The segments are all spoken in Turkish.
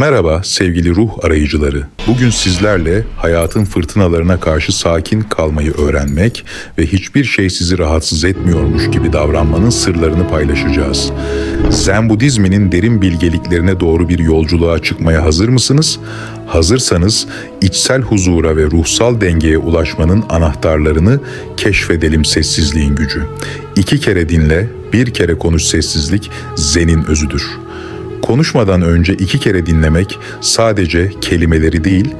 Merhaba sevgili ruh arayıcıları. Bugün sizlerle hayatın fırtınalarına karşı sakin kalmayı öğrenmek ve hiçbir şey sizi rahatsız etmiyormuş gibi davranmanın sırlarını paylaşacağız. Zen Budizminin derin bilgeliklerine doğru bir yolculuğa çıkmaya hazır mısınız? Hazırsanız içsel huzura ve ruhsal dengeye ulaşmanın anahtarlarını keşfedelim sessizliğin gücü. İki kere dinle, bir kere konuş sessizlik Zen'in özüdür. Konuşmadan önce iki kere dinlemek sadece kelimeleri değil,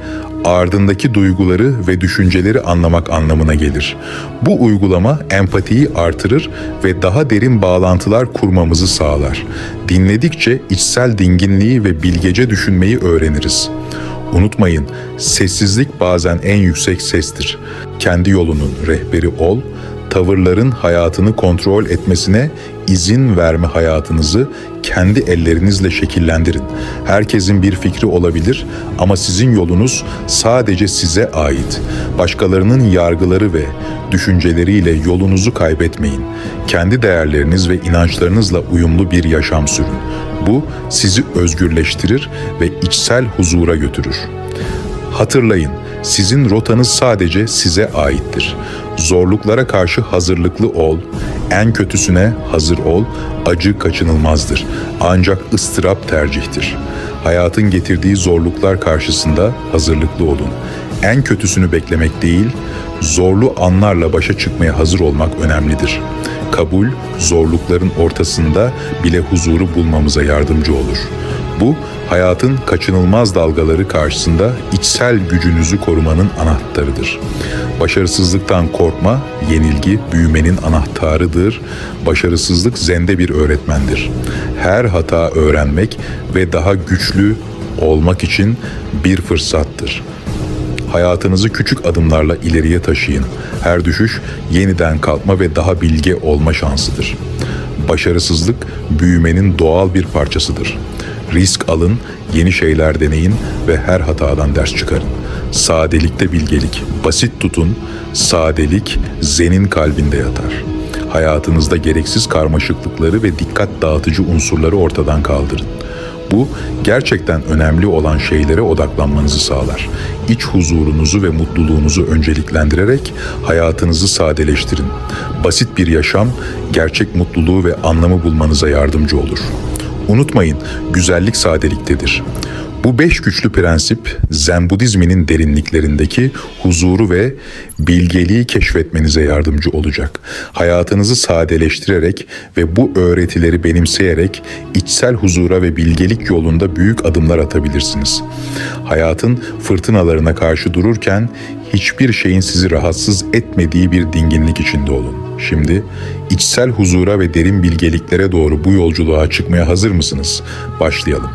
ardındaki duyguları ve düşünceleri anlamak anlamına gelir. Bu uygulama empatiyi artırır ve daha derin bağlantılar kurmamızı sağlar. Dinledikçe içsel dinginliği ve bilgece düşünmeyi öğreniriz. Unutmayın, sessizlik bazen en yüksek sestir. Kendi yolunun rehberi ol, tavırların hayatını kontrol etmesine izin verme hayatınızı kendi ellerinizle şekillendirin. Herkesin bir fikri olabilir ama sizin yolunuz sadece size ait. Başkalarının yargıları ve düşünceleriyle yolunuzu kaybetmeyin. Kendi değerleriniz ve inançlarınızla uyumlu bir yaşam sürün. Bu sizi özgürleştirir ve içsel huzura götürür. Hatırlayın, sizin rotanız sadece size aittir. Zorluklara karşı hazırlıklı ol, en kötüsüne hazır ol, acı kaçınılmazdır. Ancak ıstırap tercihtir. Hayatın getirdiği zorluklar karşısında hazırlıklı olun. En kötüsünü beklemek değil, zorlu anlarla başa çıkmaya hazır olmak önemlidir. Kabul, zorlukların ortasında bile huzuru bulmamıza yardımcı olur. Bu, hayatın kaçınılmaz dalgaları karşısında içsel gücünüzü korumanın anahtarıdır. Başarısızlıktan korkma, yenilgi büyümenin anahtarıdır. Başarısızlık zende bir öğretmendir. Her hata öğrenmek ve daha güçlü olmak için bir fırsattır. Hayatınızı küçük adımlarla ileriye taşıyın. Her düşüş yeniden kalkma ve daha bilge olma şansıdır. Başarısızlık büyümenin doğal bir parçasıdır. Risk alın, yeni şeyler deneyin ve her hatadan ders çıkarın. Sadelikte bilgelik, basit tutun, sadelik zenin kalbinde yatar. Hayatınızda gereksiz karmaşıklıkları ve dikkat dağıtıcı unsurları ortadan kaldırın. Bu gerçekten önemli olan şeylere odaklanmanızı sağlar. İç huzurunuzu ve mutluluğunuzu önceliklendirerek hayatınızı sadeleştirin. Basit bir yaşam gerçek mutluluğu ve anlamı bulmanıza yardımcı olur. Unutmayın, güzellik sadeliktedir. Bu beş güçlü prensip Zen Budizminin derinliklerindeki huzuru ve bilgeliği keşfetmenize yardımcı olacak. Hayatınızı sadeleştirerek ve bu öğretileri benimseyerek içsel huzura ve bilgelik yolunda büyük adımlar atabilirsiniz. Hayatın fırtınalarına karşı dururken hiçbir şeyin sizi rahatsız etmediği bir dinginlik içinde olun. Şimdi içsel huzura ve derin bilgeliklere doğru bu yolculuğa çıkmaya hazır mısınız? Başlayalım.